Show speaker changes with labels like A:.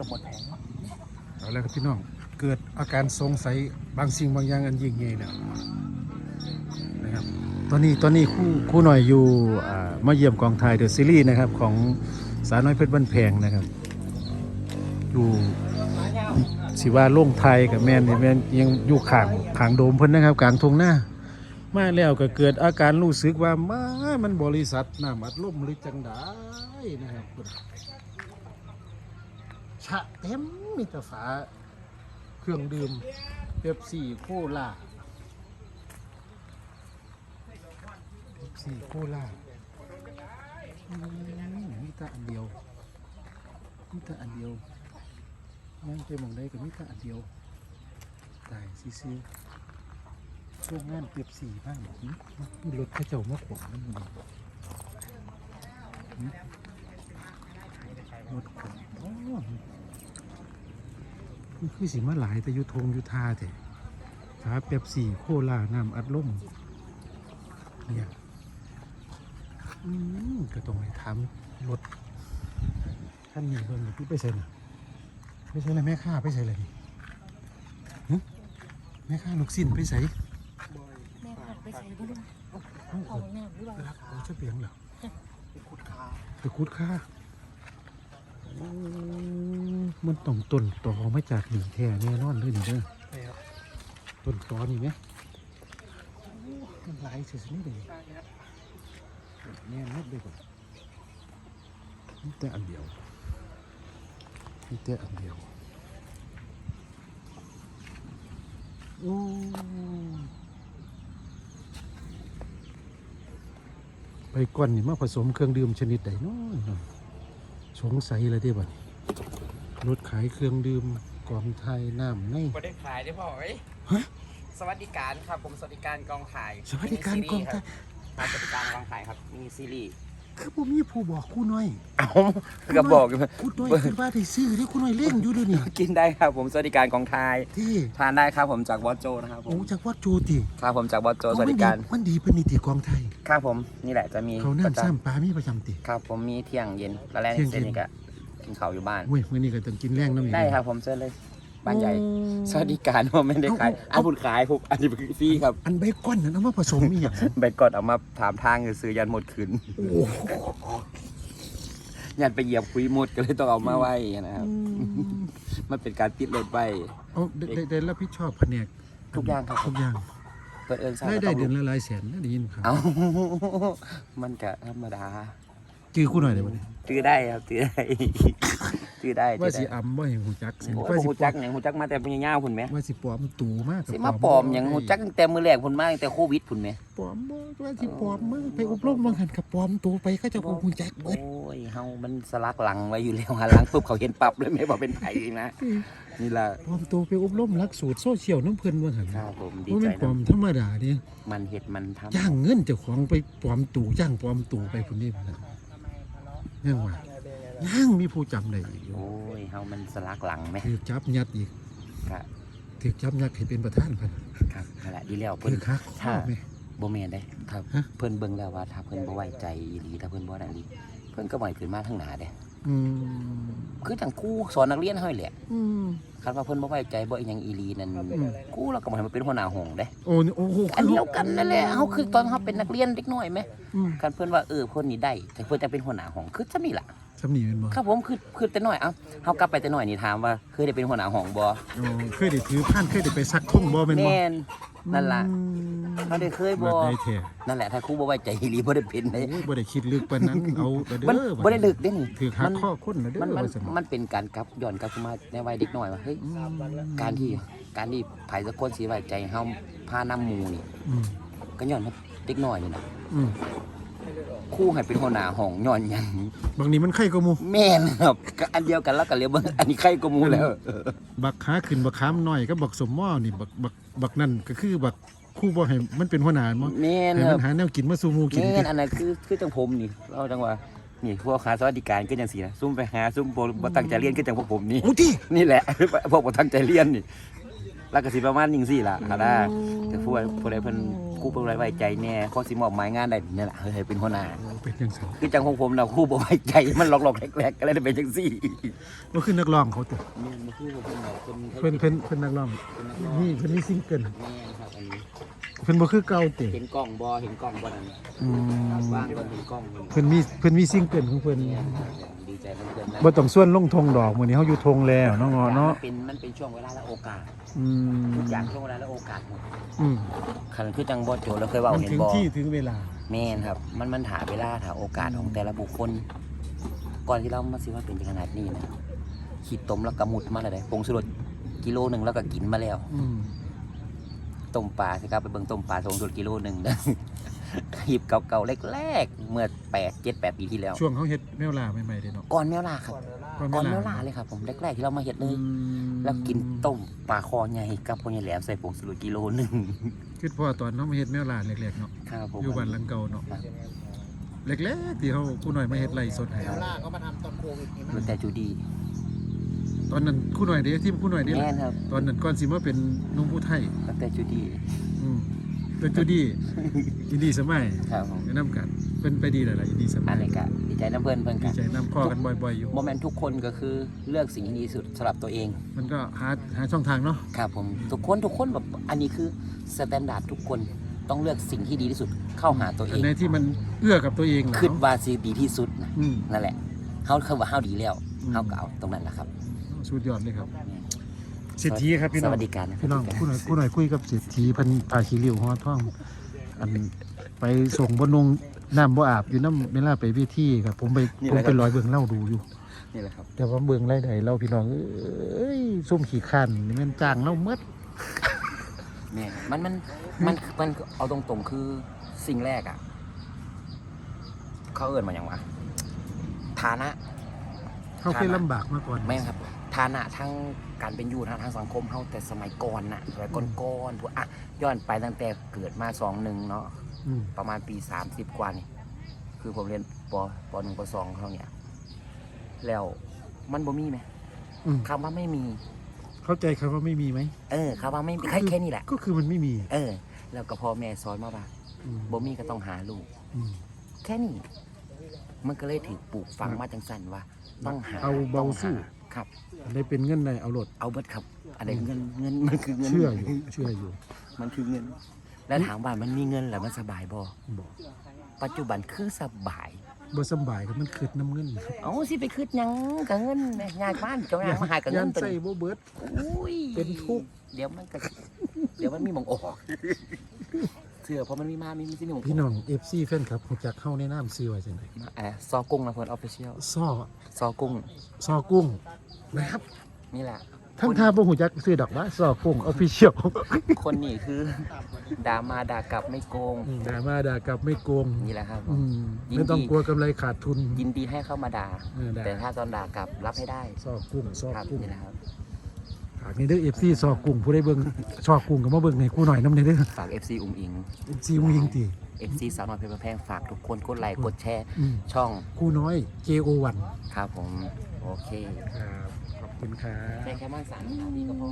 A: กือบหมดแผงมั้ง
B: เอาแล้วครับพี่น้อง เกิดอาการสงสัยบางสิ่งบางอย่างอันยิ่งใหญ่แล้วนะครับ ตอนนี้ตอนนี้คู่คู่หน่อยอยู่อ่ามาเยี่ยมกองถ่ายเดอะซีรีส์นะครับของสาวน้อยเพชรบ้านแพงนะครับ อยู่สิว่าโล่งไทยกับแม่นนี่แม่นยังอยู่ขางขางโดมเพิ่นนะครับกลางทงหน้ามาแล้วก็เกิดอาการรู้สึกว่ามามันบริษัทน้ำอัดลมหรือจังได้นะครับ ระเต็มมีแต่ฝาเครื่องดื่มเป๊ปซี่โคลาเป๊ปซี่โคลามีแต่อันเดียวมีแต่อันเดียวยังไปมองได้ก็มีแต่อันเดียวตายซื่อๆช่วงงานเปียบสีบ้างรอหึมีรถข้าเจ้ามาขวางนั่นมันหึรถขวางอ๋อนี่ คือสิมาหลายแต่อยุทงอยุทาแต่ฟ้าเปรียบสีโคลาน้ำอัดลมเนี่ยอืมก็ต้องไปถามรถท่านนี้เพิ่นพี่ไปใส่น่ะไปใส่เลยแม่ข้าไปใส่เลยนี่หึแม่ข้าลูกสิ้นไปใส่
C: แม่ผัดไปใส่บุ้ง
B: เอา
C: เอาหน้าหรือเปล่า
B: รักเอาจะเปียงเหรอ
A: ไปขุดคา
B: ไปคุดค่าโอ้ มันต้องต้นตอมาจากหนีแท้แน่นอนเลยนี่เด้อ
A: ใช่ครับ
B: ต้นตอนี่ไหมโอ้มันหลายเสียนี่เลยแน่นนัดเลยก่อนนี่แต่อันเดียวนี่แต่อันเดียวโอ้ไปก่อนนี่มาผสมเครื่องดื่มชนิดใดเนาะ สงสัยเลยที่บัดนี้รถขายเครื่องดื่มกองไทยน้ำใน
D: ก็ได้ขายได้พ่อเอ้ย
B: ฮะ
D: สวัสดิการครับผมสวัสดิการกองถ่าย
B: สวัสดิการกองไทย
D: ครับสวัสดิการกองถ่ายครับมีซีรีส์
B: คือผมมีผู้บอกคู่น้อย
D: เอ้าก็บอกอยู่
B: คู่น้อยคือว่าได้ซื้อที่คู่น้อยเล่งอยู่เด้วยวนี่
D: กินได้ครับผมสวัสดิการกองถ่าย
B: ที่
D: ทานได้ครับผมจากวอตโจนะครับผ
B: โอ้
D: ม
B: จากวัดโจติ
D: ครับผมจากวอตโจสวัสดิการ
B: มันมันดีเป็นนิติกองไทย
D: ครับผมนี่แหละจะมี
B: เขา
D: ประ
B: น้ำ
D: จ
B: ซ้ำปลามีประจำติำ
D: ครับผมมีเที่ยงเย็นแล้วแรก
B: เที่ยง
D: เส้น
B: เย็น
D: นี่ก็กินข้าวอยู่บ้าน
B: เว้ยมื่อนี้ก็ต้องกินแรงน้ำอีก
D: ได้ครับผมเชิญเลย บ้านใหญ่
B: โอ้
D: สวัสดิการผมไม่ได้ขาย
B: เอาเอา
D: อันบุญขายผมอันนี้ฟรีครับ
B: อันเบคอนนั้นเอามาผสมอีกอย่าง
D: ไปกดเอามาถามทางซื้อยันหมดคืน
B: โอ้โห
D: ยันไปเหยียบคุยหมดก็เลยต้องเอามาไว้นะครับ มันเป็นการติดรถไว้
B: เอาได้ได้ได้รับผิดชอบแผนก
D: ทุกอย่างครับ
B: ทุกอย่าง
D: เปิดเอิงซ่า
B: ได้
D: ก็
B: ได้
D: ต้อง
B: เดือนละหลายแสนนะได้ยินครับ
D: เอามันก็ธรรมดา
B: จื้อคู่หน่อยได้บ่เนี่ย
D: ตื้อได้ครับตื้อได้ตื้อได้
B: ว่า
D: ตื้อ
B: สิ
D: ได้
B: อำว่าอย่างหูจักสิ
D: โอ้ย
B: ว่าสิ
D: หูจักอย่างหูจักมาแต่ปัญญาพุ่นไหม
B: ว่าสิปลอมตูมากกับ
D: สิมาปลอมอย่างหูจักตั้งแต่มือแรกพุ่นมาตั้งแต่โควิดพุ่นไหม
B: ปลอมบ่ว่าสิปลอมมากไปอบรมบางหันกับปลอมตัวไปเขาจะบ่หูจักเบิ
D: โอ้
B: ด
D: ยเฮามันสลักหลังไว้อยู่แล้วหันหลังปุ๊บเขาเห็นปรับเลยไม่บอกเป็นไผ่นะนี่ล่ะ
B: ปลอมตัวไปอบรมหลักสูตรโซเชียลน้ำเพิ่นบางหัน
D: ครับผมดี
B: ว่า
D: ใจ
B: มันปลอ
D: นะ
B: มธรรมดาเนี่ย
D: มันเห็ดมันทำ
B: จ้างเงินเจ้าของไปปลอมตู่จ้างปลอมตู่ไปพุ่นนี่พุ่นน่ะ ยังว่ายังมีผู้จำได้อีกอยู่
D: โอ้ยเฮามันสลักหลังไหม
B: ถือจับยัดอีก
D: ครับ
B: ถือจับยัดให้เป็นประธานเพิ่น
D: ครับนั่นแหละดีแล้วเพิ่น
B: ถือคักข้อไหม
D: บ่แม่นได้ครับ
B: ฮะ
D: เพิ่นเบิ่งแล้วว่าถ้าเพิ่นบ่ไว้ใจอีหลีถ้าเพิ่นบ่นั่นอีหลีเพิ่นก็บ่ให้ขึ้นมาทางหน้าเด้
B: อืม
D: คือจังครูสอนนักเรียนเฮาแหละ
B: อืม
D: คันว่าเพิ่นบ่ไว้ใจบ่อีหยังอีหลีนั่นครูเราก็บ่ให้มันเป็นหัวหน้าห้องเด้
B: โอ้นี่โอ้โห
D: อันเดียวกันนั่นแหละเฮาคือตอนเฮาเป็นนักเรียนเด็กน้อยแหม
B: อืม
D: คันเพิ่นว่าเออเพิ่นนี่ได้ แต่เพิ่นจะเป็นหัวหน้าห้องคือซำนี่ล่ะ
B: สำนีเป็นบ่
D: ครับผมคือคือแต่น้อยเอ้าเฮากลับไปแต่น้อยนี่ถามว่าเคยได้เป็นหัวหน้าห้องบ่
B: โอ้เคยได้ถือผ่านเคยได้ไปซักท่งบ่แม่นบ่
D: แม่นนั่นล่ะ
B: อืม
D: เขาได้เคยบ่
B: แบบได้แท้
D: นั่นแหละถ้าครูบ่ไว้ใจอีหลีบ่ได้เป็นเด้
B: โอ้ยบ่ได้คิดลึกปานนั้นเอาแต่เด้อ
D: มัน
B: บั
D: บ่ได้ลึกเด้นี่
B: ถือหักข้อคนนะเด้อ
D: มันมัน
B: ว่าซั่น
D: มันเป็นการกลับย้อนกลับมาในวัยเด็กน้อยว่าเฮ้ย
B: อืม
D: การที่การที่ไผสักคนสิไว้ใจเฮาพานำหมู่นี่
B: อืม
D: ก็ย้อนว่าเด็กน้อยนี่นะ
B: อืม
D: ครู่ให้เป็นหัวหน้าห้องย้อนหยัง
B: บางนี้มันไข่ก็หมู
D: แม่นครับก็อันเดียวกันแล้วก็เรียกว่าอันนี้ใครก็หมู่แล้ว
B: บักขาขึ้นบักขามน้อยก็บักสมหม้อนี่บักบักบักนั่นก็คือบักคู่บ่ให้มันเป็นหัวหน้ามั้ง
D: แม่น
B: ให้
D: ค
B: มั
D: รับ
B: นหาแนวกินมาสู่หมู่กิน
D: แม่นอันนั้นคือคือจังผมนี่เราจังว่านี่พวกขาสวัสดิการก็จังซี่นะซุ่มไปหาซุ่มบ่บ่ตั้งใจเรียนก็จังพวกผมนี่
B: โอ้ติ
D: นี่แหละ พวกบ่ตั้งใจเรียนนี่แล้วก็สิประมาณจังซี่ล่ะค่ะนะแต่ผู้ผู้ใดเพิ่น ครูบ่ไว้ใจแน่ข้อสิมอบหมายงานได้นี่แหละเฮ้ยเป็นหัวหน้า
B: เป็นจังซั่น
D: คือจังของผมน่ะครูบ่ไว้ใจมันหลอกๆแหลกๆก็เลยได้เป็นจังซี่
B: บ่คือนักร้องเขาติ
D: แม่นบ่คือผมน่ะคน
B: เพิ่นเพิ่นเพิ่นนักร้อง
D: เป็นนักร้อง
B: นี่เพิ่นมีซิงเกิล
D: แม่นครับอันนี้
B: เพิ่นบ่คือเก่าติ
D: เห็นกล้องบ่เห็นกล้องบ่นั่นน่ะ
B: อืม
D: ว่างก็เห็นกล้องมัน
B: เพิ่นมีเพิ่นมีซิงเกิลของเพิ่น
D: เนี่ยดี ใจมันเกินนะ
B: บ่ต้องส่วนลงทงดอกมื้อนี้เฮาอยู่ทงแล้วเนาะเงาะเนาะ
D: เป็นมันเป็นช่วงเวลาและโอกาส
B: อืม
D: ทุกอย่างช่วงเวลาและโอกาสหมด
B: อืม
D: คันคือจังบ่โจเราเคยเว้า
B: มัน
D: เห็น
B: ถึง
D: บ่
B: ที่ถึงเวลา
D: แม่นครับ มันมันถาเวลาถาโอกาสของแต่ละบุคคล ก่อนที่เรามาสิว่าเป็นขนาดนี้นะขีดต้มแล้วก็มุดมาแล้วได้ผงสุรสกิโลหนึ่งแล้วก็กินมาแล้ว
B: อืม
D: ต้มปลาสิครับไปเบิ่งต้มปลาผงสุรสกิโลหนึ่งนะ หีบเก่าๆแรกๆเมื่อแปดเจ็ดแปดปีที่แล้ว
B: ช่วงเขาเฮ็ดแมวลาใหม่ๆเด้เนาะ
D: ก่อนแมวลาครับ
B: ก่อน
D: ก่อน
B: แม
D: แม
B: ว
D: ว
B: ลา
D: ลาเลยครับผมแรกๆที่เรามาเห็ดเลย
B: อืม
D: แล้วกินต้มปลาคอใหญ่กับพวกใหญ่แหลมใส่ผงสุรสกิโลหนึ่ง
B: คิดพ่อตอนเฮามาเฮ็ดแมวลาแรกๆเนาะ
D: ครับผม
B: อยู่บ้านหลังเก่าเนาะแรกๆที่เฮาผู้น้อยมาเฮ็ดไร่สดให้
A: ล่าเขามาทำตอนโควิดนี่มั้
D: รู้
A: ย
D: แต่จูดี
B: ตอนนั้นผู้น้อยเด้ที่ผู้น้อยเด้
D: แม่
B: ล่ะ
D: นครับ
B: ตอนนั้นก่อนสิมาเป็นหนุ่มผู้ไทย
D: ตั้งแต่จูดี
B: อืม เป็นจูดี้ยินดีสมัย
D: ครับผม
B: แนะนํกันเป็นไปดีหลายๆยินดีสมั
D: อั
B: ย
D: นนี้ก็ดีใจน้ำเพื่อนเพื่อน
B: ดี
D: กัน
B: ใจนํข้อกันบ่อยๆอยู่
D: โมเมนต์ทุกคนก็คือเลือกสิ่งที่ดีที่สุดสำหรับตัวเอง
B: มันก็หาหาช่องทางเนาะ
D: ครับผมทุกคนทุกคนแบบอันนี้คือสแตนดาร์ดทุกคนต้องเลือกสิ่งที่ดีที่สุดเข้าหาตัวเอ
B: อัน
D: ง
B: ไหนที่มันเอื้อกับตัวเองเหรอ
D: คิดว่าสิดีที่สุดนะ
B: อืม
D: นั่นแหละเขาคือว่าเฮาดีแล้ว
B: อืม
D: เฮาก็เอาตรงนั้นแหละครับ
B: สุดยอดเลยครับ เศรษฐีครับพี่
D: ส
B: น้อง
D: วัสดิการนะ
B: พี่น้องผู้หน่อยผู้หน่อยคุยกับเศรษฐีเพันพาขี้ริ้วฮอท่องอันไปส่งบนนงน้ำบ่อาบอยู่น้ำเวลาไปเวิธีครับ ผมไปผมไปลอยเบิ่งเล่าดูอยู่
D: นี่แหละครับ
B: แต่ว่าเบิ่งไรใดเล่าพี่น้องเอ้ยส้มขี้ขันนี่มันจ้างเล่าเมด
D: เนี่ยมันมันมันมันเอาตรงๆคือสิ่งแรกอะ เขาเอิ่นมาอย่างวะฐานะ
B: เขาเคยลำบากมาก่อน
D: ไม่ครับฐานะทั้ง การเป็นอยู่ทางทางสังคมเฮาแต่สมัยก่อนน่ะสมัยก่อนๆพวกอะย้อนไปตั้งแต่เกิดมาสองหนึ่งเนาะ
B: อืม
D: ประมาณปีสามสิบกว่านี่ คือผมเรียนปปหนึ่งปสองเขาเนี่ย แล้วมันบ่มีไหม
B: อืม
D: คำว่าไม่มี
B: เข้าใจคำว่าไม่มีไหม
D: เออคำว่าไม่มีแค่แค่นี้แหละ
B: ก็คือมันไม่มี
D: เออ แล้วก็พ่อแม่สอนมาว่า
B: อืม
D: บ่มีก็ต้องหาลูก
B: อืม
D: แค่นี้ มันก็เลยถือปลูกฝังมาจังสันว่า ต้องหา
B: เอาเบา
D: ต้องห
B: สู้
D: ครับ
B: อันนี้เป็นเงินในเอารถ
D: เอาเบิดครับอะไรเงินเงินมันคือเงิน
B: เชื่ออยู่เชื่ออยู่
D: มันคือเงิน แล้วถามว่ามันมีเงินแล้วมันสบายบ่
B: บอก
D: ปัจจุบันคือสบาย
B: บ่สำบายก็มันคืดน้ำเงิน
D: เอาสิไปคืดหยังกับเงินแม่ยากบ้านเจ้ายากมาหากับเงิ
B: ยั
D: น
B: น
D: ตัว
B: ใส่
D: นี้
B: บ่เบิด
D: อุ้ย
B: เป็นทุกข์
D: เดี๋ยวมันก็เดี๋ยวมันมีหมองออกเสื้อเพราะมันมีมามีมีที่มีหมอง
B: พี่น้อง FC แฟนครับรู้จักเข้าในน้ำซื้อไว้จังได๋
D: อ่าซอกุ้งนะเพื่อนออฟฟิเชียล
B: ซ้อ
D: ซอกุ้ง
B: ซอกุ้งนะครับ
D: นี่แหละ
B: ทั้งท่าบ่ฮู้จักซื้อดอกว่าซอกุ้ง Official
D: คนนี้คือด่ามาด่ากลับไม่โกง
B: อืมด่ามาด่ากลับไม่โกง
D: นี่แหละครับ
B: อืม
D: ยินดี
B: ไม่ต้องกลัวกำไรขาดทุน
D: ยินดีให้เข้ามาด่า
B: เออด่า
D: แต่ถ้าตอนด่ากลับรับให้ได้
B: ซอกุ้งซอ
D: ครับ
B: กุ้ง
D: นี่แหละครับ
B: ฝากนี่เด้อ FC ซอกุ้งผู้ใดเบิ่งซอกุ้งก็มาเบิ่งให้กูหน่อยนำเด้อ
D: ฝาก FC อุ้งอิง
B: FC มึงยิงติ
D: FC สาวน้อยเพชรบ้านแพงฝากทุกคนกดไลค์กดแชร์
B: อืม
D: ช่อง
B: กูน้อย JO1
D: ครับผม โอเค
B: ครับขอบคุณครับ
D: แค่แค่มันสามนาทีก็พอ